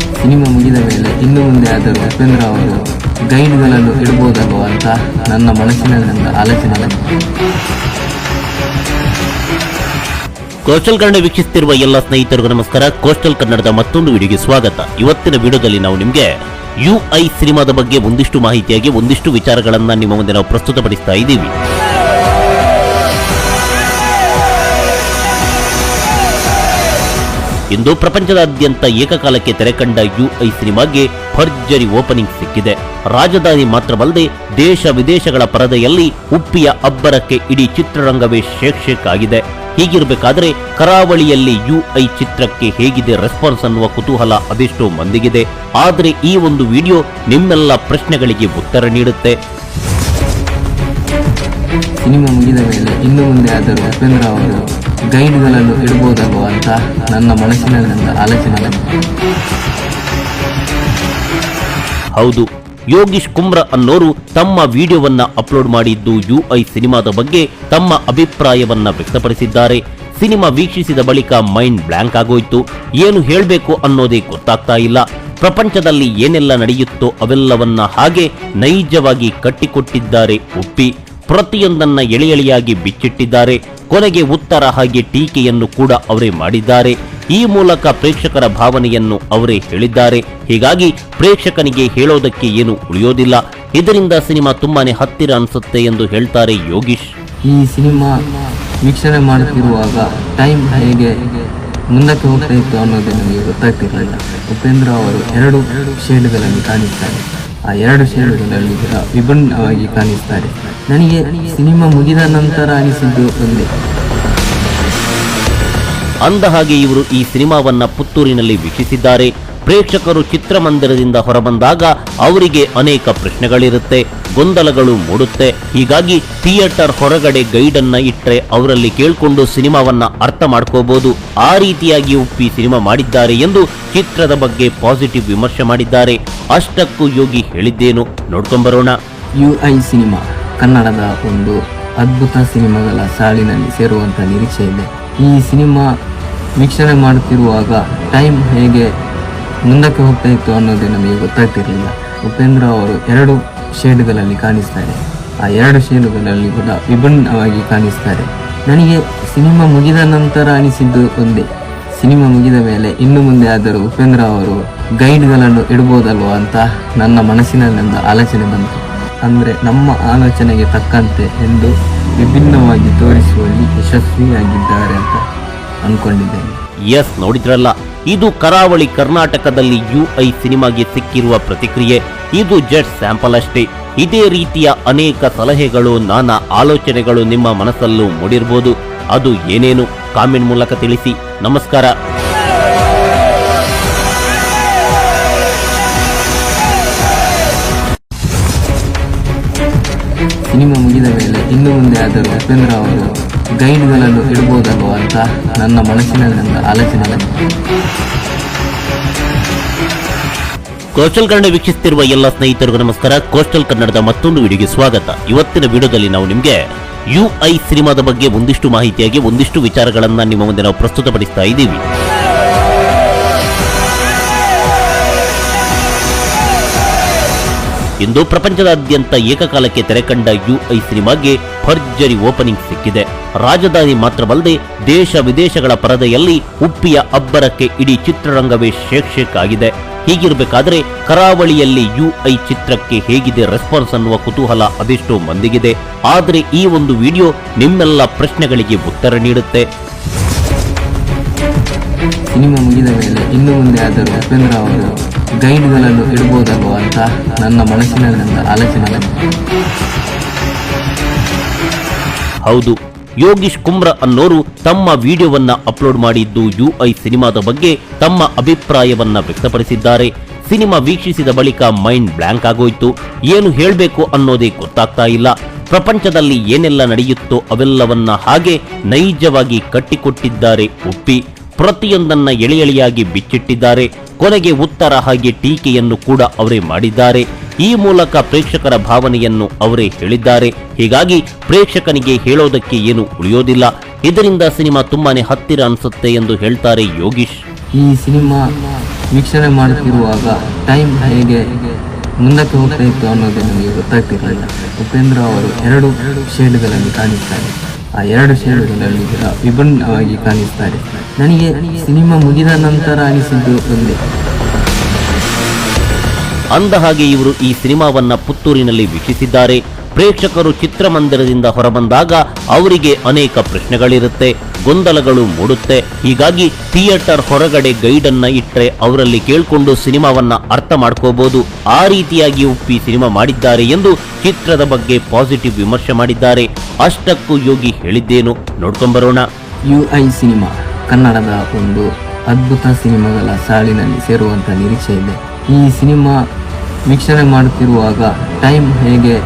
Cinema ಮುಗಿದ ಮೇಲೆ ಇನ್ನು ಮುಂದೆ ಆದರೂ ಉಪೇಂದ್ರ ಅವರು ಗೈಡ್ಗಳನ್ನು ಇಡಬಹುದಲ್ವ ಅಂತ ನನ್ನ ಮನಸ್ಸಿನಲ್ಲಿಂದ ಆಲೋಚನೆ. ಕೋಸ್ಟಲ್ ಕನ್ನಡ ವೀಕ್ಷಿಸುತ್ತಿರುವ ಎಲ್ಲ ಸ್ನೇಹಿತರಿಗೂ ನಮಸ್ಕಾರ. ಕೋಸ್ಟಲ್ ಕನ್ನಡದ ಮತ್ತೊಂದು ವಿಡಿಯೋಗೆ ಸ್ವಾಗತ. ಇವತ್ತಿನ ವಿಡಿಯೋದಲ್ಲಿ ನಾವು ನಿಮಗೆ ಯು ಐ ಸಿನಿಮಾದ ಬಗ್ಗೆ ಒಂದಿಷ್ಟು ಮಾಹಿತಿಯಾಗಿ, ಒಂದಿಷ್ಟು ವಿಚಾರಗಳನ್ನು ನಿಮ್ಮ ಮುಂದೆ ನಾವು ಪ್ರಸ್ತುತಪಡಿಸ್ತಾ ಇದ್ದೀವಿ. ಇಂದು ಪ್ರಪಂಚದಾದ್ಯಂತ ಏಕಕಾಲಕ್ಕೆ ತೆರೆಕಂಡ ಯುಐ ಸಿನಿಮಾಗೆ ಭರ್ಜರಿ ಓಪನಿಂಗ್ ಸಿಕ್ಕಿದೆ. ರಾಜಧಾನಿ ಮಾತ್ರವಲ್ಲದೆ ದೇಶ ವಿದೇಶಗಳ ಪರದೆಯಲ್ಲಿ ಉಪ್ಪಿಯ ಅಬ್ಬರಕ್ಕೆ ಇಡೀ ಚಿತ್ರರಂಗವೇ ಶೇಕ್ ಶೇಕ್ ಆಗಿದೆ ಹೀಗಿರಬೇಕಾದ್ರೆ ಕರಾವಳಿಯಲ್ಲಿ ಯುಐ ಚಿತ್ರಕ್ಕೆ ಹೇಗಿದೆ ರೆಸ್ಪಾನ್ಸ್ ಅನ್ನುವ ಕುತೂಹಲ ಅದೆಷ್ಟೋ ಮಂದಿಗಿದೆ. ಆದರೆ ಈ ಒಂದು ವಿಡಿಯೋ ನಿಮ್ಮೆಲ್ಲ ಪ್ರಶ್ನೆಗಳಿಗೆ ಉತ್ತರ ನೀಡುತ್ತೆ. ಸಿನಿಮಾ ಮುಗಿದ ಮೇಲೆ ಇನ್ನು ಮುಂದೆ ಆದರೂ ಉಪೇಂದ್ರ ಅವರು ಗೈಡ್ಗಳನ್ನು ಇಡಬಹುದಲ್ವ ಅಂತ ನನ್ನ ಮನಸ್ಸಿನಲ್ಲಿ ಆಲೋಚನೆ. ಹೌದು, ಯೋಗೀಶ್ ಕುಮ್ರ ಅನ್ನೋರು ತಮ್ಮ ವಿಡಿಯೋವನ್ನ ಅಪ್ಲೋಡ್ ಮಾಡಿದ್ದು ಯು ಐ ಸಿನಿಮಾದ ಬಗ್ಗೆ ತಮ್ಮ ಅಭಿಪ್ರಾಯವನ್ನ ವ್ಯಕ್ತಪಡಿಸಿದ್ದಾರೆ. ಸಿನಿಮಾ ವೀಕ್ಷಿಸಿದ ಬಳಿಕ ಮೈಂಡ್ ಬ್ಲಾಂಕ್ ಆಗೋಯ್ತು. ಏನು ಹೇಳಬೇಕು ಅನ್ನೋದೇ ಗೊತ್ತಾಗ್ತಾ ಇಲ್ಲ. ಪ್ರಪಂಚದಲ್ಲಿ ಏನೆಲ್ಲ ನಡೆಯುತ್ತೋ ಅವೆಲ್ಲವನ್ನ ಹಾಗೆ ನೈಜವಾಗಿ ಕಟ್ಟಿಕೊಟ್ಟಿದ್ದಾರೆ ಒಪ್ಪಿ. ಪ್ರತಿಯೊಂದನ್ನ ಎಳೆ ಎಳೆಯಾಗಿ ಬಿಚ್ಚಿಟ್ಟಿದ್ದಾರೆ. ಕೊನೆಗೆ ಉತ್ತರ ಹಾಗೆ ಟೀಕೆಯನ್ನು ಕೂಡ ಅವರೇ ಮಾಡಿದ್ದಾರೆ. ಈ ಮೂಲಕ ಪ್ರೇಕ್ಷಕರ ಭಾವನೆಯನ್ನು ಅವರೇ ಹೇಳಿದ್ದಾರೆ. ಹೀಗಾಗಿ ಪ್ರೇಕ್ಷಕನಿಗೆ ಹೇಳೋದಕ್ಕೆ ಏನು ಉಳಿಯೋದಿಲ್ಲ. ಇದರಿಂದ ಸಿನಿಮಾ ತುಂಬಾನೇ ಹತ್ತಿರ ಅನಿಸುತ್ತೆ ಎಂದು ಹೇಳ್ತಾರೆ ಯೋಗೀಶ್. ಈ ಸಿನಿಮಾ ವೀಕ್ಷಣೆ ಮಾಡುತ್ತಿರುವಾಗ ಟೈಮ್ ಹೇಗೆ ಮುಂದಕ್ಕೆ ಹೋಗ್ತಾ ಇತ್ತು ಅನ್ನೋದು ನನಗೆ ಗೊತ್ತಾಗ್ತಿರಲಿಲ್ಲ. ಉಪೇಂದ್ರ ಅವರು ಎರಡು ಶೇಡ್ಗಳಲ್ಲಿ ಕಾಣಿಸ್ತಾರೆ ಎರಡು ಶೇಡ್ಗಳಲ್ಲಿ ಕೂಡ ವಿಭಿನ್ನವಾಗಿ ಕಾಣಿಸ್ತಾರೆ. ನನಗೆ ಸಿನಿಮಾ ಮುಗಿದ ನಂತರ ಅನಿಸಿದ್ದು ಒಂದೇ. ಅಂದ ಹಾಗೆ ಇವರು ಈ ಸಿನಿಮಾವನ್ನ ಪುತ್ತೂರಿನಲ್ಲಿ ವೀಕ್ಷಿಸಿದ್ದಾರೆ. ಪ್ರೇಕ್ಷಕರು ಚಿತ್ರಮಂದಿರದಿಂದ ಹೊರಬಂದಾಗ ಅವರಿಗೆ ಅನೇಕ ಪ್ರಶ್ನೆಗಳಿರುತ್ತೆ, ಗೊಂದಲಗಳು ಮೂಡುತ್ತೆ. ಹೀಗಾಗಿ ಥಿಯೇಟರ್ ಹೊರಗಡೆ ಗೈಡ್ ಅನ್ನ ಇಟ್ಟರೆ ಅವರಲ್ಲಿ ಕೇಳಿಕೊಂಡು ಸಿನಿಮಾವನ್ನ ಅರ್ಥ ಮಾಡ್ಕೋಬಹುದು ಆ ರೀತಿಯಾಗಿ ಉಪ್ಪಿ ಸಿನಿಮಾ ಮಾಡಿದ್ದಾರೆ ಎಂದು ಚಿತ್ರದ ಬಗ್ಗೆ ಪಾಸಿಟಿವ್ ವಿಮರ್ಶೆ ಮಾಡಿದ್ದಾರೆ. ಅಷ್ಟಕ್ಕೂ ಯೋಗಿ ಹೇಳಿದ್ದೇನು. ನೋಡ್ಕೊಂಬರೋಣ ಯು ಐ ಸಿನಿಮಾ, ಕನ್ನಡದ ಒಂದು ಅದ್ಭುತ ಸಿನಿಮಾಗಳ ಸಾಲಿನಲ್ಲಿ ಸೇರುವಂಥ ನಿರೀಕ್ಷೆ ಇದೆ. ಈ ಸಿನಿಮಾ ವೀಕ್ಷಣೆ ಮಾಡುತ್ತಿರುವಾಗ ಟೈಮ್ ಹೇಗೆ ಮುಂದಕ್ಕೆ ಹೋಗ್ತಾ ಇತ್ತು ಅನ್ನೋದೇ ನಮಗೆ ಗೊತ್ತಾಗ್ತಿರಲಿಲ್ಲ. ಉಪೇಂದ್ರ ಅವರು ಎರಡು ಶೇಡ್ಗಳಲ್ಲಿ ಕಾಣಿಸ್ತಾರೆ. ಆ ಎರಡು ಶೇಡುಗಳಲ್ಲಿ ಕೂಡ ವಿಭಿನ್ನವಾಗಿ ಕಾಣಿಸ್ತಾರೆ. ನನಗೆ ಸಿನಿಮಾ ಮುಗಿದ ನಂತರ ಅನಿಸಿದ್ದು ಒಂದೇ. ಸಿನಿಮಾ ಮುಗಿದ ಮೇಲೆ ಇನ್ನು ಮುಂದೆ ಆದರೂ ಉಪೇಂದ್ರ ಅವರು ಗೈಡ್ಗಳನ್ನು ಇಡ್ಬೋದಲ್ವಾ ಅಂತ ನನ್ನ ಮನಸ್ಸಿನಲ್ಲಿಂದ ಆಲೋಚನೆ ಬಂತು. ಅಂದರೆ ನಮ್ಮ ಆಲೋಚನೆಗೆ ತಕ್ಕಂತೆ ಎಂದು ವಿಭಿನ್ನವಾಗಿ ತೋರಿಸುವಲ್ಲಿ ಯಶಸ್ವಿಯಾಗಿದ್ದಾರೆ ಅಂತ ಅಂದ್ಕೊಂಡಿದ್ದೇನೆ ಎಸ್ ನೋಡಿದ್ರಲ್ಲ. ಇದು ಕರಾವಳಿ ಕರ್ನಾಟಕದಲ್ಲಿ ಯು ಐ ಸಿನಿಮಾಗೆ ಸಿಕ್ಕಿರುವ ಪ್ರತಿಕ್ರಿಯೆ. ಇದು ಜಸ್ಟ್ ಸ್ಯಾಂಪಲ್ ಅಷ್ಟೇ. ಇದೇ ರೀತಿಯ ಅನೇಕ ಸಲಹೆಗಳು, ನಾನಾ ಆಲೋಚನೆಗಳು ನಿಮ್ಮ ಮನಸ್ಸಲ್ಲೂ ಮೂಡಿರಬಹುದು ಅದು ಏನೇನು? ಕಾಮೆಂಟ್ ಮೂಲಕ ತಿಳಿಸಿ. ನಮಸ್ಕಾರ. ಸಿನಿಮಾ ಮುಗಿದ ಮೇಲೆ ಇನ್ನು ಮುಂದೆ ಆದರೂ ಉಪೇಂದ್ರ ಅವರು ಗೈಡ್ಗಳನ್ನು ಇಡಬಹುದಲ್ವ ಅಂತ ನನ್ನ ಮನಸ್ಸಿನಲ್ಲಿ ಆಲೋಚನೆ. ಕೋಸ್ಟಲ್ ಕನ್ನಡ ವೀಕ್ಷಿಸುತ್ತಿರುವ ಎಲ್ಲ ಸ್ನೇಹಿತರಿಗೂ ನಮಸ್ಕಾರ. ಕೋಸ್ಟಲ್ ಕನ್ನಡದ ಮತ್ತೊಂದು ವಿಡಿಯೋಗೆ ಸ್ವಾಗತ. ಇವತ್ತಿನ ವಿಡಿಯೋದಲ್ಲಿ ನಾವು ನಿಮಗೆ ಯು ಐ ಸಿನಿಮಾದ ಬಗ್ಗೆ ಒಂದಿಷ್ಟು ಮಾಹಿತಿಯಾಗಿ, ಒಂದಿಷ್ಟು ವಿಚಾರಗಳನ್ನು ನಿಮ್ಮ ಮುಂದೆ ನಾವು ಪ್ರಸ್ತುತಪಡಿಸ್ತಾ ಇದ್ದೀವಿ. ಇಂದು ಪ್ರಪಂಚದಾದ್ಯಂತ ಏಕಕಾಲಕ್ಕೆ ತೆರೆಕಂಡ ಯುಐ ಸಿನಿಮಾಗೆ ಭರ್ಜರಿ ಓಪನಿಂಗ್ ಸಿಕ್ಕಿದೆ. ರಾಜಧಾನಿ ಮಾತ್ರವಲ್ಲದೆ ದೇಶ ವಿದೇಶಗಳ ಪರದೆಯಲ್ಲಿ ಉಪ್ಪಿಯ ಅಬ್ಬರಕ್ಕೆ ಇಡೀ ಚಿತ್ರರಂಗವೇ ಶೇಕ್ ಶೇಕ್ ಆಗಿದೆ ಹೀಗಿರಬೇಕಾದ್ರೆ ಕರಾವಳಿಯಲ್ಲಿ ಯುಐ ಚಿತ್ರಕ್ಕೆ ಹೇಗಿದೆ ರೆಸ್ಪಾನ್ಸ್ ಅನ್ನುವ ಕುತೂಹಲ ಅದೆಷ್ಟೋ ಮಂದಿಗಿದೆ. ಆದರೆ ಈ ಒಂದು ವಿಡಿಯೋ ನಿಮ್ಮೆಲ್ಲ ಪ್ರಶ್ನೆಗಳಿಗೆ ಉತ್ತರ ನೀಡುತ್ತೆ. ಸಿನಿಮಾ ಮುಗಿದ ಮೇಲೆ ಇನ್ನು ಮುಂದೆ ಆದರೂ ಉಪೇಂದ್ರ ಅವರು ಗೈಡ್ಗಳನ್ನು ಇಡಬಹುದಲ್ವ ಅಂತ ನನ್ನ ಮನಸ್ಸಿನಲ್ಲಿಂದ ಬಂತು. ಹೌದು, ಯೋಗೀಶ್ ಕುಮ್ರ ಅನ್ನೋರು ತಮ್ಮ ವಿಡಿಯೋವನ್ನ ಅಪ್ಲೋಡ್ ಮಾಡಿದ್ದು ಯು ಐ ಸಿನಿಮಾದ ಬಗ್ಗೆ ತಮ್ಮ ಅಭಿಪ್ರಾಯವನ್ನ ವ್ಯಕ್ತಪಡಿಸಿದ್ದಾರೆ. ಸಿನಿಮಾ ವೀಕ್ಷಿಸಿದ ಬಳಿಕ ಮೈಂಡ್ ಬ್ಲಾಂಕ್ ಆಗೋಯ್ತು. ಏನು ಹೇಳಬೇಕು ಅನ್ನೋದೇ ಗೊತ್ತಾಗ್ತಾ ಇಲ್ಲ. ಪ್ರಪಂಚದಲ್ಲಿ ಏನೆಲ್ಲ ನಡೆಯುತ್ತೋ ಅವೆಲ್ಲವನ್ನ ಹಾಗೆ ನೈಜವಾಗಿ ಕಟ್ಟಿಕೊಟ್ಟಿದ್ದಾರೆ ಒಪ್ಪಿ ಪ್ರತಿಯೊಂದನ್ನ ಎಳೆ ಎಳೆಯಾಗಿ ಬಿಚ್ಚಿಟ್ಟಿದ್ದಾರೆ. ಕೊನೆಗೆ ಉತ್ತರ ಹಾಗೆ ಟೀಕೆಯನ್ನು ಕೂಡ ಅವರೇ ಮಾಡಿದ್ದಾರೆ. ಈ ಮೂಲಕ ಪ್ರೇಕ್ಷಕರ ಭಾವನೆಯನ್ನು ಅವರೇ ಹೇಳಿದ್ದಾರೆ. ಹೀಗಾಗಿ ಪ್ರೇಕ್ಷಕನಿಗೆ ಹೇಳೋದಕ್ಕೆ ಏನು ಉಳಿಯೋದಿಲ್ಲ. ಇದರಿಂದ ಸಿನಿಮಾ ತುಂಬಾನೇ ಹತ್ತಿರ ಅನಿಸುತ್ತೆ ಎಂದು ಹೇಳ್ತಾರೆ ಯೋಗೀಶ್. ಈ ಸಿನಿಮಾ ವೀಕ್ಷಣೆ ಮಾಡುತ್ತಿರುವಾಗ ಟೈಮ್ ಹೇಗೆ ಮುಂದಕ್ಕೆ ಹೋಗ್ತಾ ಇತ್ತು ಅನ್ನೋದೇ ನಮಗೆ ಗೊತ್ತಾಗ್ತಿರಲಿಲ್ಲ. ಉಪೇಂದ್ರ ಅವರು ಎರಡು ಶೇಡ್ಗಳಲ್ಲಿ ಕಾಣಿಸ್ತಾರೆ. ಆ ಎರಡು ಶೇಡ್ಗಳಲ್ಲಿ ವಿಭಿನ್ನವಾಗಿ ಕಾಣಿಸ್ತಾರೆ. ನನಗೆ ಸಿನಿಮಾ ಮುಗಿದ ನಂತರ ಅನಿಸಿದ್ದು ಒಂದೇ. ಅಂದ ಹಾಗೆ ಇವರು ಈ ಸಿನಿಮಾವನ್ನ ಪುತ್ತೂರಿನಲ್ಲಿ ವೀಕ್ಷಿಸಿದ್ದಾರೆ. ಪ್ರೇಕ್ಷಕರು ಚಿತ್ರಮಂದಿರದಿಂದ ಹೊರಬಂದಾಗ ಅವರಿಗೆ ಅನೇಕ ಪ್ರಶ್ನೆಗಳಿರುತ್ತೆ ಗೊಂದಲಗಳು ಮೂಡುತ್ತೆ. ಹೀಗಾಗಿ ಥಿಯೇಟರ್ ಹೊರಗಡೆ ಗೈಡ್ ಅನ್ನ ಇಟ್ಟರೆ ಅವರಲ್ಲಿ ಕೇಳಿಕೊಂಡು ಸಿನಿಮಾವನ್ನ ಅರ್ಥ ಮಾಡ್ಕೋಬಹುದು ಆ ರೀತಿಯಾಗಿ ಉಪ್ಪಿ ಸಿನಿಮಾ ಮಾಡಿದ್ದಾರೆ ಎಂದು ಚಿತ್ರದ ಬಗ್ಗೆ ಪಾಸಿಟಿವ್ ವಿಮರ್ಶೆ ಮಾಡಿದ್ದಾರೆ. ಅಷ್ಟಕ್ಕೂ ಯೋಗಿ ಹೇಳಿದ್ದೇನು. ನೋಡ್ಕೊಂಬರೋಣ ಯು ಐ ಸಿನಿಮಾ. ಕನ್ನಡದ ಒಂದು ಅದ್ಭುತ ಸಿನಿಮಾಗಳ ಸಾಲಿನಲ್ಲಿ ಸೇರುವಂಥ ನಿರೀಕ್ಷೆ ಇದೆ. ಈ ಸಿನಿಮಾ ವೀಕ್ಷಣೆ ಮಾಡುತ್ತಿರುವಾಗ ಟೈಮ್ ಹೇಗೆ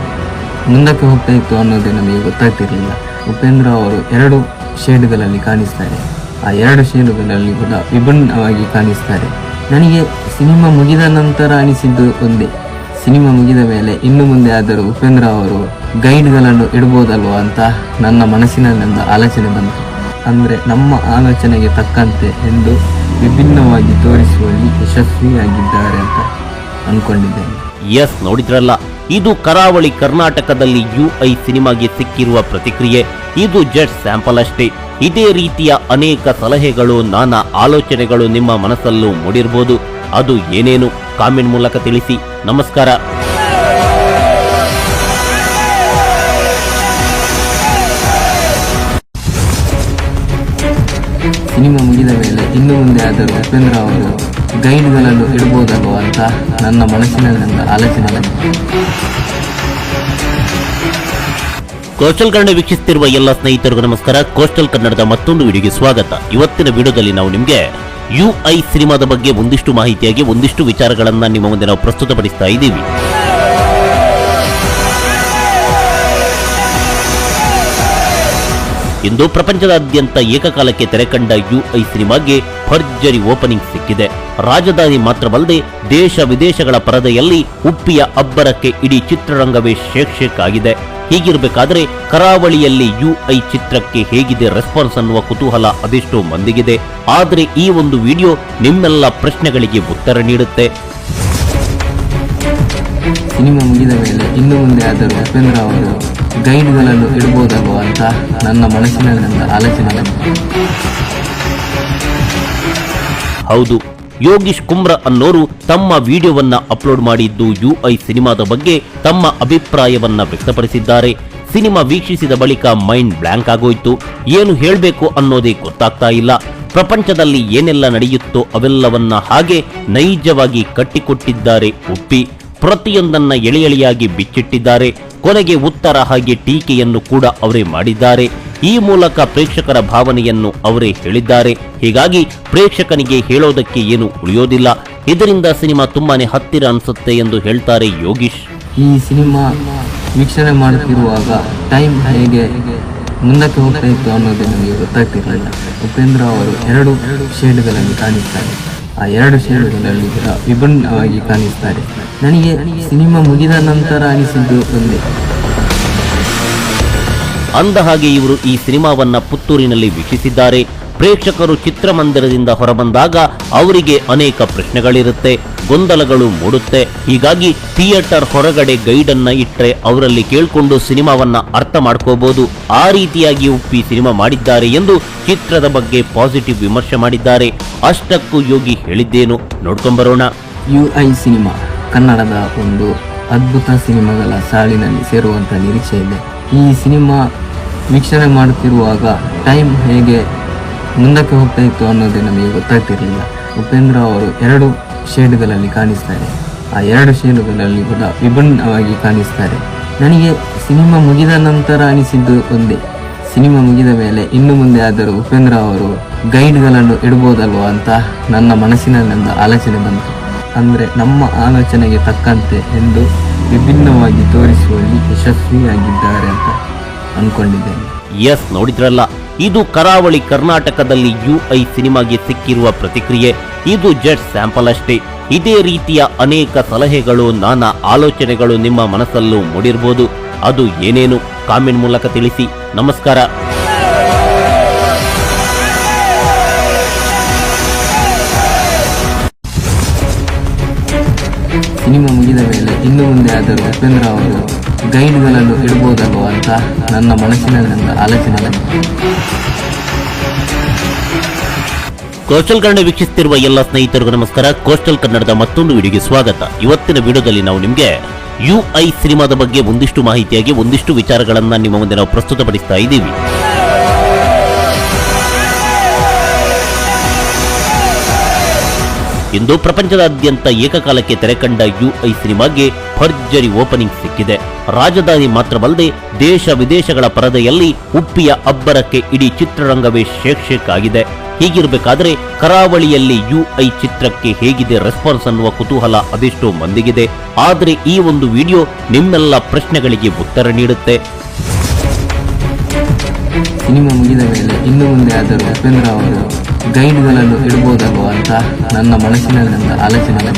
ಮುಂದಕ್ಕೆ ಹೋಗ್ತಾ ಇತ್ತು ಅನ್ನೋದೇ ನಮಗೆ ಗೊತ್ತಾಗ್ತಿರಲಿಲ್ಲ. ಉಪೇಂದ್ರ ಅವರು ಎರಡು ಶೇಡ್ಗಳಲ್ಲಿ ಕಾಣಿಸ್ತಾರೆ. ಆ ಎರಡು ಶೇಡುಗಳಲ್ಲಿ ಕೂಡ ವಿಭಿನ್ನವಾಗಿ ಕಾಣಿಸ್ತಾರೆ. ನನಗೆ ಸಿನಿಮಾ ಮುಗಿದ ನಂತರ ಅನಿಸಿದ್ದು ಒಂದೇ. ಸಿನಿಮಾ ಮುಗಿದ ಮೇಲೆ ಇನ್ನು ಮುಂದೆ ಆದರೂ ಉಪೇಂದ್ರ ಅವರು ಗೈಡ್ಗಳನ್ನು ಇಡ್ಬೋದಲ್ವಾ ಅಂತ ನನ್ನ ಮನಸ್ಸಿನಲ್ಲೊಂದು ಆಲೋಚನೆ ಬಂತು. ಅಂದರೆ ನಮ್ಮ ಆಲೋಚನೆಗೆ ತಕ್ಕಂತೆ ಎಂದು ವಿಭಿನ್ನವಾಗಿ ತೋರಿಸುವಲ್ಲಿ ಯಶಸ್ವಿಯಾಗಿದ್ದಾರೆ ಅಂತ ಅಂದ್ಕೊಂಡಿದ್ದೇನೆ ಎಸ್, ನೋಡಿದ್ರಲ್ಲ. ಇದು ಕರಾವಳಿ ಕರ್ನಾಟಕದಲ್ಲಿ ಯುಐ ಸಿನಿಮಾಗೆ ಸಿಕ್ಕಿರುವ ಪ್ರತಿಕ್ರಿಯೆ. ಇದು ಜಸ್ಟ್ ಸ್ಯಾಂಪಲ್ ಅಷ್ಟೇ. ಇದೇ ರೀತಿಯ ಅನೇಕ ಸಲಹೆಗಳು, ನಾನಾ ಆಲೋಚನೆಗಳು ನಿಮ್ಮ ಮನಸ್ಸಲ್ಲೂ ಮೂಡಿರ್ಬೋದು. ಅದು ಏನೇನು? ಕಾಮೆಂಟ್ ಮೂಲಕ ತಿಳಿಸಿ. ನಮಸ್ಕಾರ. ಸಿನಿಮಾ ಮುಗಿದ ಮೇಲೆ ಇನ್ನು ಮುಂದೆ ಆದರೂ ಉಪೇಂದ್ರ ಅವರು ಗೈಡ್ಗಳನ್ನು ಇಡ್ಬೋದಲ್ವಾ ಅಂತ ನನ್ನ ಮನಸ್ಸಿನಲ್ಲೊಂದು ಆಲೋಚನೆ ಕೋಸ್ಟಲ್ ಕನ್ನಡ ವೀಕ್ಷಿಸುತ್ತಿರುವ ಎಲ್ಲ ಸ್ನೇಹಿತರಿಗೂ ನಮಸ್ಕಾರ. ಕೋಸ್ಟಲ್ ಕನ್ನಡದ ಮತ್ತೊಂದು ವಿಡಿಯೋಗೆ ಸ್ವಾಗತ. ಇವತ್ತಿನ ವಿಡಿಯೋದಲ್ಲಿ ನಾವು ನಿಮಗೆ ಯು ಐ ಸಿನಿಮಾದ ಬಗ್ಗೆ ಒಂದಿಷ್ಟು ಮಾಹಿತಿಯಾಗಿ, ಒಂದಿಷ್ಟು ವಿಚಾರಗಳನ್ನು ನಿಮ್ಮ ಮುಂದೆ ನಾವು ಪ್ರಸ್ತುತಪಡಿಸ್ತಾ ಇದ್ದೀವಿ. ಇಂದು ಪ್ರಪಂಚದಾದ್ಯಂತ ಏಕಕಾಲಕ್ಕೆ ತೆರೆಕಂಡ ಯುಐ ಸಿನಿಮಾಗೆ ಭರ್ಜರಿ ಓಪನಿಂಗ್ ಸಿಕ್ಕಿದೆ. ರಾಜಧಾನಿ ಮಾತ್ರವಲ್ಲದೆ ದೇಶ ವಿದೇಶಗಳ ಪರದೆಯಲ್ಲಿ ಉಪ್ಪಿಯ ಅಬ್ಬರಕ್ಕೆ ಇಡೀ ಚಿತ್ರರಂಗವೇ ಶೇಕ್ ಶೇಕ್ ಆಗಿದೆ ಹೀಗಿರಬೇಕಾದ್ರೆ ಕರಾವಳಿಯಲ್ಲಿ ಯುಐ ಚಿತ್ರಕ್ಕೆ ಹೇಗಿದೆ ರೆಸ್ಪಾನ್ಸ್ ಅನ್ನುವ ಕುತೂಹಲ ಅದೆಷ್ಟೋ ಮಂದಿಗಿದೆ. ಆದರೆ ಈ ಒಂದು ವಿಡಿಯೋ ನಿಮ್ಮೆಲ್ಲ ಪ್ರಶ್ನೆಗಳಿಗೆ ಉತ್ತರ ನೀಡುತ್ತೆ. ಸಿನಿಮಾ ಮುಗಿದ ಮೇಲೆ ಇನ್ನು ಮುಂದೆ ಆದರೂ ಉಪೇಂದ್ರ ಅವರು ಗೈಡ್ಗಳನ್ನು ಇಡಬಹುದಾಗುವ ಅಂತ ನನ್ನ ಮನಸ್ಸಿನಲ್ಲಿ ಆಲೋಚನೆ ಹೌದು, ಯೋಗೀಶ್ ಕುಮ್ರ ಅನ್ನೋರು ತಮ್ಮ ವಿಡಿಯೋವನ್ನ ಅಪ್ಲೋಡ್ ಮಾಡಿದ್ದು ಯುಐ ಸಿನಿಮಾದ ಬಗ್ಗೆ ತಮ್ಮ ಅಭಿಪ್ರಾಯವನ್ನ ವ್ಯಕ್ತಪಡಿಸಿದ್ದಾರೆ. ಸಿನಿಮಾ ವೀಕ್ಷಿಸಿದ ಬಳಿಕ ಮೈಂಡ್ ಬ್ಲಾಂಕ್ ಆಗೋಯ್ತು. ಏನು ಹೇಳಬೇಕು ಅನ್ನೋದೇ ಗೊತ್ತಾಗ್ತಾ ಇಲ್ಲ. ಪ್ರಪಂಚದಲ್ಲಿ ಏನೆಲ್ಲ ನಡೆಯುತ್ತೋ ಅವೆಲ್ಲವನ್ನ ಹಾಗೆ ನೈಜವಾಗಿ ಕಟ್ಟಿಕೊಟ್ಟಿದ್ದಾರೆ ಉಪ್ಪಿ. ಪ್ರತಿಯೊಂದನ್ನ ಎಳೆ ಎಳೆಯಾಗಿ ಬಿಚ್ಚಿಟ್ಟಿದ್ದಾರೆ. ಕೊನೆಗೆ ಉತ್ತರ ಹಾಗೆ ಟೀಕೆಯನ್ನು ಕೂಡ ಅವರೇ ಮಾಡಿದ್ದಾರೆ. ಈ ಮೂಲಕ ಪ್ರೇಕ್ಷಕರ ಭಾವನೆಯನ್ನು ಅವರೇ ಹೇಳಿದ್ದಾರೆ. ಹೀಗಾಗಿ ಪ್ರೇಕ್ಷಕನಿಗೆ ಹೇಳೋದಕ್ಕೆ ಏನು ಉಳಿಯೋದಿಲ್ಲ. ಇದರಿಂದ ಸಿನಿಮಾ ತುಂಬಾನೇ ಹತ್ತಿರ ಅನಿಸುತ್ತೆ ಎಂದು ಹೇಳ್ತಾರೆ ಯೋಗೀಶ್. ಈ ಸಿನಿಮಾ ವೀಕ್ಷಣೆ ಮಾಡುತ್ತಿರುವಾಗ ಟೈಮ್ ಹೇಗೆ ಮುಂದಕ್ಕೆ ಹೋಗ್ತಾ ಇತ್ತು ಅನ್ನೋದೇ ನಮಗೆ ಗೊತ್ತಾಗ್ತಿರಲಿಲ್ಲ. ಉಪೇಂದ್ರ ಅವರು ಎರಡು ಶೇಡ್ಗಳಲ್ಲಿ ಕಾಣಿಸ್ತಾರೆ. ಆ ಎರಡು ಶೇಡ್ಗಳಲ್ಲಿ ವಿಭಿನ್ನವಾಗಿ ಕಾಣಿಸ್ತಾರೆ. ನನಗೆ ಸಿನಿಮಾ ಮುಗಿದ ನಂತರ ಅನಿಸಿದ್ದು ಒಂದೇ. ಅಂದ ಹಾಗೆ ಇವರು ಈ ಸಿನಿಮಾವನ್ನ ಪುತ್ತೂರಿನಲ್ಲಿ ವೀಕ್ಷಿಸಿದ್ದಾರೆ. ಪ್ರೇಕ್ಷಕರು ಚಿತ್ರಮಂದಿರದಿಂದ ಹೊರಬಂದಾಗ ಅವರಿಗೆ ಅನೇಕ ಪ್ರಶ್ನೆಗಳಿರುತ್ತೆ, ಗೊಂದಲಗಳು ಮೂಡುತ್ತೆ. ಹೀಗಾಗಿ ಥಿಯೇಟರ್ ಹೊರಗಡೆ ಗೈಡ್ ಅನ್ನ ಇಟ್ಟರೆ ಅವರಲ್ಲಿ ಕೇಳಿಕೊಂಡು ಸಿನಿಮಾವನ್ನ ಅರ್ಥ ಮಾಡ್ಕೋಬಹುದು ಆ ರೀತಿಯಾಗಿ ಉಪ್ಪಿ ಸಿನಿಮಾ ಮಾಡಿದ್ದಾರೆ ಎಂದು ಚಿತ್ರದ ಬಗ್ಗೆ ಪಾಸಿಟಿವ್ ವಿಮರ್ಶೆ ಮಾಡಿದ್ದಾರೆ. ಅಷ್ಟಕ್ಕೂ ಯೋಗಿ ಹೇಳಿದ್ದೇನು. ನೋಡ್ಕೊಂಬರೋಣ ಯು ಐ ಸಿನಿಮಾ, ಕನ್ನಡದ ಒಂದು ಅದ್ಭುತ ಸಿನಿಮಾಗಳ ಸಾಲಿನಲ್ಲಿ ಸೇರುವಂತ ನಿರೀಕ್ಷೆ ಇದೆ. ಈ ಸಿನಿಮಾ ವೀಕ್ಷಣೆ ಮಾಡುತ್ತಿರುವಾಗ ಟೈಮ್ ಹೇಗೆ ಮುಂದಕ್ಕೆ ಹೋಗ್ತಾ ಇತ್ತು ಅನ್ನೋದೇ ನಮಗೆ ಗೊತ್ತಾಗ್ತಿರಲಿಲ್ಲ. ಉಪೇಂದ್ರ ಅವರು ಎರಡು ಶೇಡ್ಗಳಲ್ಲಿ ಕಾಣಿಸ್ತಾರೆ. ಆ ಎರಡು ಶೇಡುಗಳಲ್ಲಿ ಕೂಡ ವಿಭಿನ್ನವಾಗಿ ಕಾಣಿಸ್ತಾರೆ. ನನಗೆ ಸಿನಿಮಾ ಮುಗಿದ ನಂತರ ಅನಿಸಿದ್ದು ಒಂದೇ. ಸಿನಿಮಾ ಮುಗಿದ ಮೇಲೆ ಇನ್ನು ಮುಂದೆ ಆದರೂ ಉಪೇಂದ್ರ ಅವರು ಗೈಡ್ಗಳನ್ನು ಇಡ್ಬೋದಲ್ವಾ ಅಂತ ನನ್ನ ಮನಸ್ಸಿನಲ್ಲೊಂದು ಆಲೋಚನೆ ಬಂತು. ಅಂದರೆ ನಮ್ಮ ಆಲೋಚನೆಗೆ ತಕ್ಕಂತೆ ಎಂದು ವಿಭಿನ್ನವಾಗಿ ತೋರಿಸುವಲ್ಲಿ ಯಶಸ್ವಿಯಾಗಿದ್ದಾರೆ ಅಂತ ಅಂದ್ಕೊಂಡಿದ್ದೇನೆ ಎಸ್ ನೋಡಿದ್ರಲ್ಲ. ಇದು ಕರಾವಳಿ ಕರ್ನಾಟಕದಲ್ಲಿ ಯುಐ ಸಿನಿಮಾಗೆ ಸಿಕ್ಕಿರುವ ಪ್ರತಿಕ್ರಿಯೆ. ಇದು ಜಸ್ಟ್ ಸ್ಯಾಂಪಲ್ ಅಷ್ಟೇ. ಇದೇ ರೀತಿಯ ಅನೇಕ ಸಲಹೆಗಳು, ನಾನಾ ಆಲೋಚನೆಗಳು ನಿಮ್ಮ ಮನಸ್ಸಲ್ಲೂ ಮೂಡಿರಬಹುದು ಅದು ಏನೇನು? ಕಾಮೆಂಟ್ ಮೂಲಕ ತಿಳಿಸಿ. ನಮಸ್ಕಾರ. ಸಿನಿಮಾ ಮುಗಿದ ಮೇಲೆ ಇನ್ನು ಮುಂದೆ ಆದರೂ ಉಪೇಂದ್ರ ಅವರು. ಗೈಡ್ಗಳನ್ನು ಇಡ್ಬೋದಲ್ಲೋ ಅಂತ ನನ್ನ ಮನಸ್ಸಿನಲ್ಲಿ ಆಲೋಚನೆ ಕೋಸ್ಟಲ್ ಕನ್ನಡ ವೀಕ್ಷಿಸುತ್ತಿರುವ ಎಲ್ಲ ಸ್ನೇಹಿತರಿಗೂ ನಮಸ್ಕಾರ. ಕೋಸ್ಟಲ್ ಕನ್ನಡದ ಮತ್ತೊಂದು ವಿಡಿಯೋಗೆ ಸ್ವಾಗತ. ಇವತ್ತಿನ ವಿಡಿಯೋದಲ್ಲಿ ನಾವು ನಿಮಗೆ ಯು ಐ ಸಿನಿಮಾದ ಬಗ್ಗೆ ಒಂದಿಷ್ಟು ಮಾಹಿತಿಯಾಗಿ, ಒಂದಿಷ್ಟು ವಿಚಾರಗಳನ್ನು ನಿಮ್ಮ ಮುಂದೆ ನಾವು ಪ್ರಸ್ತುತಪಡಿಸ್ತಾ ಇದ್ದೀವಿ. ಇಂದು ಪ್ರಪಂಚದಾದ್ಯಂತ ಏಕಕಾಲಕ್ಕೆ ತೆರೆಕಂಡ ಐ ಸಿನಿಮಾಗೆ ಭರ್ಜರಿ ಓಪನಿಂಗ್ ಸಿಕ್ಕಿದೆ. ರಾಜಧಾನಿ ಮಾತ್ರವಲ್ಲದೆ ದೇಶ ವಿದೇಶಗಳ ಪರದೆಯಲ್ಲಿ ಉಪ್ಪಿಯ ಅಬ್ಬರಕ್ಕೆ ಇಡೀ ಚಿತ್ರರಂಗವೇ ಶೇಕ್ ಶೇಕ್ ಆಗಿದೆ ಹೀಗಿರಬೇಕಾದ್ರೆ ಕರಾವಳಿಯಲ್ಲಿ ಯುಐ ಚಿತ್ರಕ್ಕೆ ಹೇಗಿದೆ ರೆಸ್ಪಾನ್ಸ್ ಅನ್ನುವ ಕುತೂಹಲ ಅದೆಷ್ಟೋ ಮಂದಿಗಿದೆ. ಆದರೆ ಈ ಒಂದು ವಿಡಿಯೋ ನಿಮ್ಮೆಲ್ಲ ಪ್ರಶ್ನೆಗಳಿಗೆ ಉತ್ತರ ನೀಡುತ್ತೆ. ಸಿನಿಮಾ ಮುಗಿದ ಮೇಲೆ ಇನ್ನು ಮುಂದೆ ಆದರೂ ಉಪೇಂದ್ರ ಅವರು ಗೈಡ್ಗಳನ್ನು ಇಡಬಹುದಲ್ವ ಅಂತ ನನ್ನ ಮನಸ್ಸಿನಲ್ಲಿ ಆಲೋಚನೆ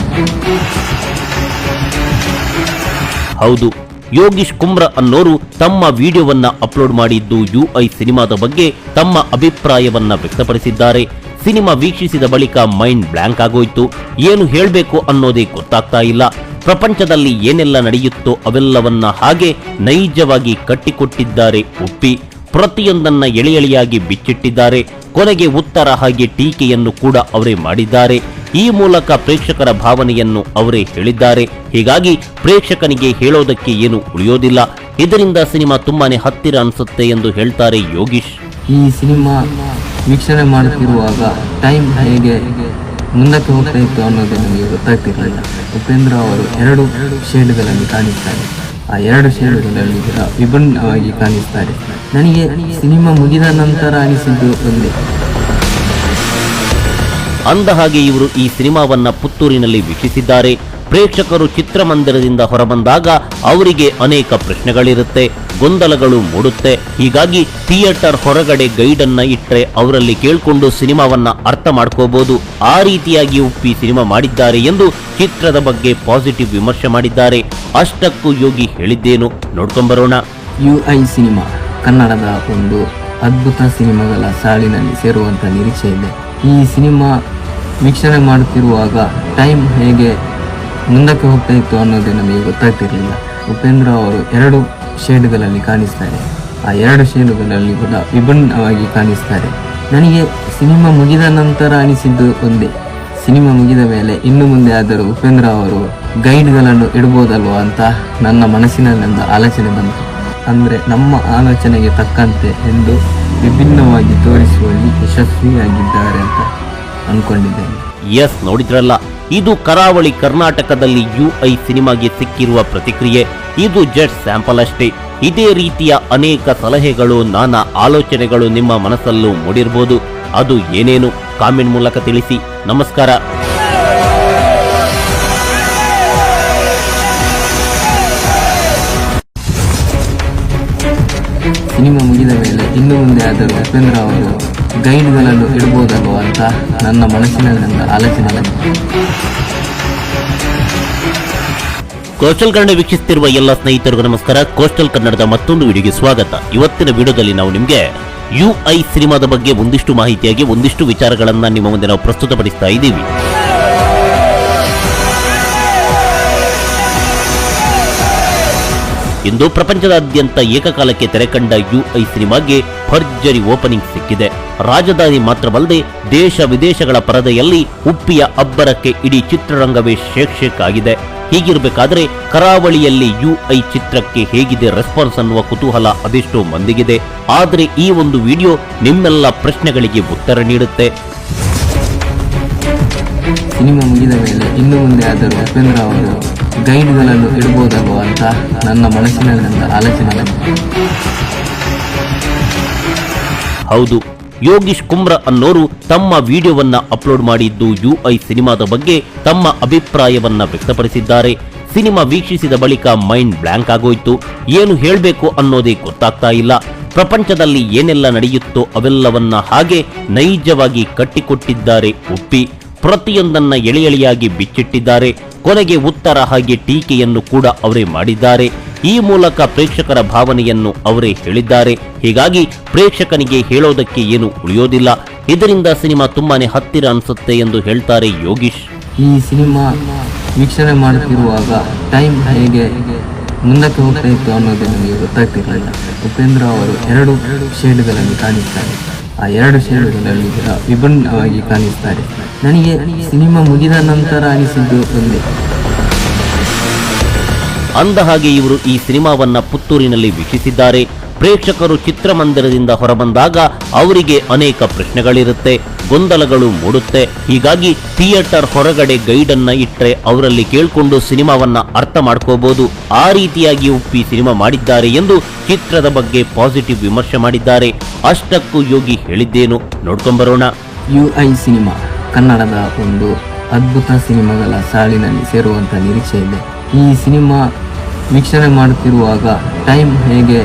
ಹೌದು ಯೋಗೀಶ್ ಕುಮ್ರ ಅನ್ನೋರು ತಮ್ಮ ವಿಡಿಯೋವನ್ನ ಅಪ್ಲೋಡ್ ಮಾಡಿದ್ದು ಯುಐ ಸಿನಿಮಾದ ಬಗ್ಗೆ ತಮ್ಮ ಅಭಿಪ್ರಾಯವನ್ನ ವ್ಯಕ್ತಪಡಿಸಿದ್ದಾರೆ. ಸಿನಿಮಾ ವೀಕ್ಷಿಸಿದ ಬಳಿಕ ಮೈಂಡ್ ಬ್ಲಾಂಕ್ ಆಗೋಯ್ತು. ಏನು ಹೇಳಬೇಕು ಅನ್ನೋದೇ ಗೊತ್ತಾಗ್ತಾ ಇಲ್ಲ. ಪ್ರಪಂಚದಲ್ಲಿ ಏನೆಲ್ಲ ನಡೆಯುತ್ತೋ ಅವೆಲ್ಲವನ್ನ ಹಾಗೆ ನೈಜವಾಗಿ ಕಟ್ಟಿಕೊಟ್ಟಿದ್ದಾರೆ ಒಪ್ಪಿ ಪ್ರತಿಯೊಂದನ್ನ ಎಳೆ ಎಳೆಯಾಗಿ ಬಿಚ್ಚಿಟ್ಟಿದ್ದಾರೆ. ಕೊನೆಗೆ ಉತ್ತರ ಹಾಗೆ ಟೀಕೆಯನ್ನು ಕೂಡ ಅವರೇ ಮಾಡಿದ್ದಾರೆ. ಈ ಮೂಲಕ ಪ್ರೇಕ್ಷಕರ ಭಾವನೆಯನ್ನು ಅವರೇ ಹೇಳಿದ್ದಾರೆ. ಹೀಗಾಗಿ ಪ್ರೇಕ್ಷಕನಿಗೆ ಹೇಳೋದಕ್ಕೆ ಏನು ಉಳಿಯೋದಿಲ್ಲ. ಇದರಿಂದ ಸಿನಿಮಾ ತುಂಬಾನೇ ಹತ್ತಿರ ಅನಿಸುತ್ತೆ ಎಂದು ಹೇಳ್ತಾರೆ ಯೋಗೀಶ್. ಈ ಸಿನಿಮಾ ವೀಕ್ಷಣೆ ಮಾಡುತ್ತಿರುವಾಗ ಟೈಮ್ ಹೇಗೆ ಮುಂದಕ್ಕೆ ಹೋಗ್ತಾ ಇತ್ತು ಅನ್ನೋದು ನನಗೆ ಗೊತ್ತಾಗ್ತಿರಲಿಲ್ಲ. ಉಪೇಂದ್ರ ಅವರು ಎರಡು ಶೇಡ್ಗಳಲ್ಲಿ ಕಾಣಿಸ್ತಾರೆ. ಆ ಎರಡು ಶೇಡ್ಗಳಲ್ಲಿ ವಿಭಿನ್ನವಾಗಿ ಕಾಣಿಸ್ತಾರೆ. ನನಗೆ ಸಿನಿಮಾ ಮುಗಿದ ನಂತರ ಅನಿಸಿದ್ದು ಒಂದೇ. ಅಂದ ಹಾಗೆ ಇವರು ಈ ಸಿನಿಮಾವನ್ನ ಪುತ್ತೂರಿನಲ್ಲಿ ವೀಕ್ಷಿಸಿದ್ದಾರೆ. ಪ್ರೇಕ್ಷಕರು ಚಿತ್ರಮಂದಿರದಿಂದ ಹೊರಬಂದಾಗ ಅವರಿಗೆ ಅನೇಕ ಪ್ರಶ್ನೆಗಳಿರುತ್ತೆ, ಗೊಂದಲಗಳು ಮೂಡುತ್ತೆ. ಹೀಗಾಗಿ ಥಿಯೇಟರ್ ಹೊರಗಡೆ ಗೈಡ್ ಅನ್ನ ಇಟ್ಟರೆ ಅವರಲ್ಲಿ ಕೇಳಿಕೊಂಡು ಸಿನಿಮಾವನ್ನ ಅರ್ಥ ಮಾಡ್ಕೋಬಹುದು ಆ ರೀತಿಯಾಗಿ ಉಪ್ಪಿ ಸಿನಿಮಾ ಮಾಡಿದ್ದಾರೆ ಎಂದು ಚಿತ್ರದ ಬಗ್ಗೆ ಪಾಸಿಟಿವ್ ವಿಮರ್ಶೆ ಮಾಡಿದ್ದಾರೆ. ಅಷ್ಟಕ್ಕೂ ಯೋಗಿ ಹೇಳಿದ್ದೇನು. ನೋಡ್ಕೊಂಬರೋಣ ಯು ಐ ಸಿನಿಮಾ, ಕನ್ನಡದ ಒಂದು ಅದ್ಭುತ ಸಿನಿಮಾಗಳ ಸಾಲಿನಲ್ಲಿ ಸೇರುವಂತ ನಿರೀಕ್ಷೆ ಇದೆ. ಈ ಸಿನಿಮಾ ವೀಕ್ಷಣೆ ಮಾಡುತ್ತಿರುವಾಗ ಟೈಮ್ ಹೇಗೆ ಮುಂದಕ್ಕೆ ಹೋಗ್ತಾ ಇತ್ತು ಅನ್ನೋದೇ ನಮಗೆ ಗೊತ್ತಾಗ್ತಿರಲಿಲ್ಲ. ಉಪೇಂದ್ರ ಅವರು ಎರಡು ಶೇಡ್ಗಳಲ್ಲಿ ಕಾಣಿಸ್ತಾರೆ. ಆ ಎರಡು ಶೇಡುಗಳಲ್ಲಿ ಕೂಡ ವಿಭಿನ್ನವಾಗಿ ಕಾಣಿಸ್ತಾರೆ. ನನಗೆ ಸಿನಿಮಾ ಮುಗಿದ ನಂತರ ಅನಿಸಿದ್ದು ಒಂದೇ. ಸಿನಿಮಾ ಮುಗಿದ ಮೇಲೆ ಇನ್ನು ಮುಂದೆ ಆದರೂ ಉಪೇಂದ್ರ ಅವರು ಗೈಡ್ಗಳನ್ನು ಇಡಬಹುದಲ್ವ ಅಂತ ನನ್ನ ಮನಸ್ಸಿನಲ್ಲೊಂದು ಆಲೋಚನೆ ಬಂತು. ಅಂದರೆ ನಮ್ಮ ಆಲೋಚನೆಗೆ ತಕ್ಕಂತೆ ಎಂದು ವಿಭಿನ್ನವಾಗಿ ತೋರಿಸುವಲ್ಲಿ ಯಶಸ್ವಿಯಾಗಿದ್ದಾರೆ ಅಂತ. ಅಂದ್ಕೊಂಡಿದ್ದೇನೆ ಎಸ್ ನೋಡಿದ್ರಲ್ಲ. ಇದು ಕರಾವಳಿ ಕರ್ನಾಟಕದಲ್ಲಿ ಯುಐ ಸಿನಿಮಾಗೆ ಸಿಕ್ಕಿರುವ ಪ್ರತಿಕ್ರಿಯೆ. ಇದು ಜಸ್ಟ್ ಸ್ಯಾಂಪಲ್ ಅಷ್ಟೇ. ಇದೇ ರೀತಿಯ ಅನೇಕ ಸಲಹೆಗಳು ನಾನಾ ಆಲೋಚನೆಗಳು ನಿಮ್ಮ ಮನಸ್ಸಲ್ಲೂ ಮೂಡಿರಬಹುದು ಅದು ಏನೇನು? ಕಾಮೆಂಟ್ ಮೂಲಕ ತಿಳಿಸಿ. ನಮಸ್ಕಾರ. ಸಿನಿಮಾ ಮುಗಿದ ಮೇಲೆ ಇನ್ನು ಮುಂದೆ ಆದರೂ ಉಪೇಂದ್ರ ಅವರು. ಗೈಡ್ಗಳನ್ನು ಇಡ್ಬೋದಲ್ವ ಅಂತ ನನ್ನ ಮನಸ್ಸಿನಲ್ಲೊಂದು ಆಲೋಚನೆ ಕೋಸ್ಟಲ್ ಕನ್ನಡ ವೀಕ್ಷಿಸುತ್ತಿರುವ ಎಲ್ಲ ಸ್ನೇಹಿತರಿಗೂ ನಮಸ್ಕಾರ. ಕೋಸ್ಟಲ್ ಕನ್ನಡದ ಮತ್ತೊಂದು ವಿಡಿಯೋಗೆ ಸ್ವಾಗತ. ಇವತ್ತಿನ ವಿಡಿಯೋದಲ್ಲಿ ನಾವು ನಿಮಗೆ ಯುಐ ಸಿನಿಮಾದ ಬಗ್ಗೆ ಒಂದಿಷ್ಟು ಮಾಹಿತಿಯಾಗಿ, ಒಂದಿಷ್ಟು ವಿಚಾರಗಳನ್ನು ನಿಮ್ಮ ಮುಂದೆ ನಾವು ಪ್ರಸ್ತುತಪಡಿಸ್ತಾ ಇದ್ದೀವಿ. ಇಂದು ಪ್ರಪಂಚದಾದ್ಯಂತ ಏಕಕಾಲಕ್ಕೆ ತೆರೆಕಂಡ ಯುಐ ಸಿನಿಮಾಗೆ ಭರ್ಜರಿ ಓಪನಿಂಗ್ ಸಿಕ್ಕಿದೆ. ರಾಜಧಾನಿ ಮಾತ್ರವಲ್ಲದೆ ದೇಶ ವಿದೇಶಗಳ ಪರದೆಯಲ್ಲಿ ಉಪ್ಪಿಯ ಅಬ್ಬರಕ್ಕೆ ಇಡೀ ಚಿತ್ರರಂಗವೇ ಶೇಕ್ ಆಗಿದೆ ಹೀಗಿರಬೇಕಾದ್ರೆ ಕರಾವಳಿಯಲ್ಲಿ ಯುಐ ಚಿತ್ರಕ್ಕೆ ಹೇಗಿದೆ ರೆಸ್ಪಾನ್ಸ್ ಅನ್ನುವ ಕುತೂಹಲ ಅದೆಷ್ಟೋ ಮಂದಿಗಿದೆ. ಆದರೆ ಈ ಒಂದು ವಿಡಿಯೋ ನಿಮ್ಮೆಲ್ಲ ಪ್ರಶ್ನೆಗಳಿಗೆ ಉತ್ತರ ನೀಡುತ್ತೆ. ಸಿನಿಮಾ ಮುಗಿದ ಮೇಲೆ ಇನ್ನು ಮುಂದೆ ಆದರೂ ಉಪೇಂದ್ರ ಅವರು ಗೈಡ್ಗಳನ್ನು ಇಡಬಹುದಾಗುವ ಅಂತ ನನ್ನ ಮನಸ್ಸಿನಲ್ಲೊಂದು ಆಲೋಚನೆ ಬಂತು ಹೌದು, ಯೋಗೀಶ್ ಕುಮ್ರ ಅನ್ನೋರು ತಮ್ಮ ವಿಡಿಯೋವನ್ನ ಅಪ್ಲೋಡ್ ಮಾಡಿದ್ದು ಯುಐ ಸಿನಿಮಾದ ಬಗ್ಗೆ ತಮ್ಮ ಅಭಿಪ್ರಾಯವನ್ನ ವ್ಯಕ್ತಪಡಿಸಿದ್ದಾರೆ. ಸಿನಿಮಾ ವೀಕ್ಷಿಸಿದ ಬಳಿಕ ಮೈಂಡ್ ಬ್ಲಾಂಕ್ ಆಗೋಯ್ತು. ಏನು ಹೇಳಬೇಕು ಅನ್ನೋದೇ ಗೊತ್ತಾಗ್ತಾ ಇಲ್ಲ. ಪ್ರಪಂಚದಲ್ಲಿ ಏನೆಲ್ಲ ನಡೆಯುತ್ತೋ ಅವೆಲ್ಲವನ್ನ ಹಾಗೆ ನೈಜವಾಗಿ ಕಟ್ಟಿಕೊಟ್ಟಿದ್ದಾರೆ ಒಪ್ಪಿ ಪ್ರತಿಯೊಂದನ್ನ ಎಳೆ ಎಳೆಯಾಗಿ ಬಿಚ್ಚಿಟ್ಟಿದ್ದಾರೆ. ಕೊನೆಗೆ ಉತ್ತರ ಹಾಗೆ ಟೀಕೆಯನ್ನು ಕೂಡ ಅವರೇ ಮಾಡಿದ್ದಾರೆ. ಈ ಮೂಲಕ ಪ್ರೇಕ್ಷಕರ ಭಾವನೆಯನ್ನು ಅವರೇ ಹೇಳಿದ್ದಾರೆ. ಹೀಗಾಗಿ ಪ್ರೇಕ್ಷಕನಿಗೆ ಹೇಳೋದಕ್ಕೆ ಏನು ಉಳಿಯೋದಿಲ್ಲ. ಇದರಿಂದ ಸಿನಿಮಾ ತುಂಬಾನೇ ಹತ್ತಿರ ಅನಿಸುತ್ತೆ ಎಂದು ಹೇಳ್ತಾರೆ ಯೋಗೀಶ್. ಈ ಸಿನಿಮಾ ವೀಕ್ಷಣೆ ಮಾಡುತ್ತಿರುವಾಗ ಟೈಮ್ ಹೇಗೆ ಮುಂದಕ್ಕೆ ಹೋಗ್ತಾ ಇತ್ತು ಅನ್ನೋದು ನನಗೆ ಗೊತ್ತಾಗ್ತಿರಲಿಲ್ಲ. ಉಪೇಂದ್ರ ಅವರು ಎರಡು ಶೇಡ್ಗಳಲ್ಲಿ ಕಾಣಿಸ್ತಾರೆ. ಆ ಎರಡು ಶೇಡ್ಗಳಲ್ಲಿ ವಿಭಿನ್ನವಾಗಿ ಕಾಣಿಸ್ತಾರೆ. ನನಗೆ ಸಿನಿಮಾ ಮುಗಿದ ನಂತರ ಅನಿಸಿದ್ದು ಒಂದೇ. ಅಂದ ಹಾಗೆ ಇವರು ಈ ಸಿನಿಮಾವನ್ನ ಪುತ್ತೂರಿನಲ್ಲಿ ವೀಕ್ಷಿಸಿದ್ದಾರೆ. ಪ್ರೇಕ್ಷಕರು ಚಿತ್ರಮಂದಿರದಿಂದ ಹೊರಬಂದಾಗ ಅವರಿಗೆ ಅನೇಕ ಪ್ರಶ್ನೆಗಳಿರುತ್ತೆ, ಗೊಂದಲಗಳು ಮೂಡುತ್ತೆ. ಹೀಗಾಗಿ ಥಿಯೇಟರ್ ಹೊರಗಡೆ ಗೈಡ್ ಅನ್ನ ಇಟ್ರೆ ಅವರಲ್ಲಿ ಕೇಳ್ಕೊಂಡು ಸಿನಿಮಾವನ್ನ ಅರ್ಥ ಮಾಡ್ಕೋಬಹುದು ಆ ರೀತಿಯಾಗಿ ಉಪ್ಪಿ ಸಿನಿಮಾ ಮಾಡಿದ್ದಾರೆ ಎಂದು ಚಿತ್ರದ ಬಗ್ಗೆ ಪಾಸಿಟಿವ್ ವಿಮರ್ಶೆ ಮಾಡಿದ್ದಾರೆ. ಅಷ್ಟಕ್ಕೂ ಯೋಗಿ ಹೇಳಿದ್ದೇನು. ನೋಡ್ಕೊಂಬರೋಣ ಯು ಐ ಸಿನಿಮಾ, ಕನ್ನಡದ ಒಂದು ಅದ್ಭುತ ಸಿನಿಮಾಗಳ ಸಾಲಿನಲ್ಲಿ ಸೇರುವಂಥ ನಿರೀಕ್ಷೆ ಇದೆ. ಈ ಸಿನಿಮಾ ವೀಕ್ಷಣೆ ಮಾಡುತ್ತಿರುವಾಗ ಟೈಮ್ ಹೇಗೆ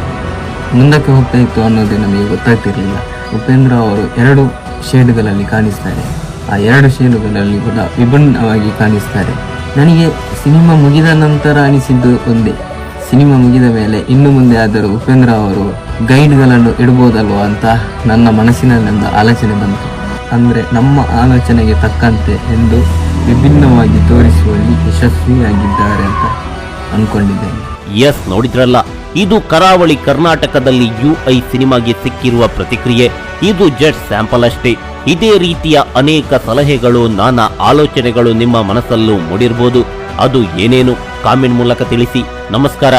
ಮುಂದಕ್ಕೆ ಹೋಗ್ತಾಯಿತ್ತು ಅನ್ನೋದು ನಮಗೆ ಗೊತ್ತಾಗ್ತಿರಲಿಲ್ಲ. ಉಪೇಂದ್ರ ಅವರು ಎರಡು ಶೇಡ್ಗಳಲ್ಲಿ ಕಾಣಿಸ್ತಾರೆ. ಆ ಎರಡು ಶೇಡುಗಳಲ್ಲಿ ಕೂಡ ವಿಭಿನ್ನವಾಗಿ ಕಾಣಿಸ್ತಾರೆ. ನನಗೆ ಸಿನಿಮಾ ಮುಗಿದ ನಂತರ ಅನಿಸಿದ್ದು ಒಂದೇ. ಸಿನಿಮಾ ಮುಗಿದ ಮೇಲೆ ಇನ್ನು ಮುಂದೆ ಆದರೂ ಉಪೇಂದ್ರ ಅವರು ಗೈಡ್ಗಳನ್ನು ಇಡ್ಬೋದಲ್ವ ಅಂತ ನನ್ನ ಮನಸ್ಸಿನಲ್ಲೊಂದು ಆಲೋಚನೆ ಬಂತು. ಅಂದರೆ ನಮ್ಮ ಆಲೋಚನೆಗೆ ತಕ್ಕಂತೆ ಎಂದು ವಿಭಿನ್ನವಾಗಿ ತೋರಿಸುವಲ್ಲಿ ಯಶಸ್ವಿಯಾಗಿದ್ದಾರೆ ಅಂತ ಅಂದ್ಕೊಂಡಿದ್ದೇನೆ ಎಸ್ ನೋಡಿದ್ರಲ್ಲ. ಇದು ಕರಾವಳಿ ಕರ್ನಾಟಕದಲ್ಲಿ ಯುಐ ಸಿನಿಮಾಗೆ ಸಿಕ್ಕಿರುವ ಪ್ರತಿಕ್ರಿಯೆ. ಇದು ಜಸ್ಟ್ ಸ್ಯಾಂಪಲ್ ಅಷ್ಟೇ. ಇದೇ ರೀತಿಯ ಅನೇಕ ಸಲಹೆಗಳು, ನಾನಾ ಆಲೋಚನೆಗಳು ನಿಮ್ಮ ಮನಸ್ಸಲ್ಲೂ ಮೂಡಿರಬಹುದು ಅದು ಏನೇನು? ಕಾಮೆಂಟ್ ಮೂಲಕ ತಿಳಿಸಿ. ನಮಸ್ಕಾರ.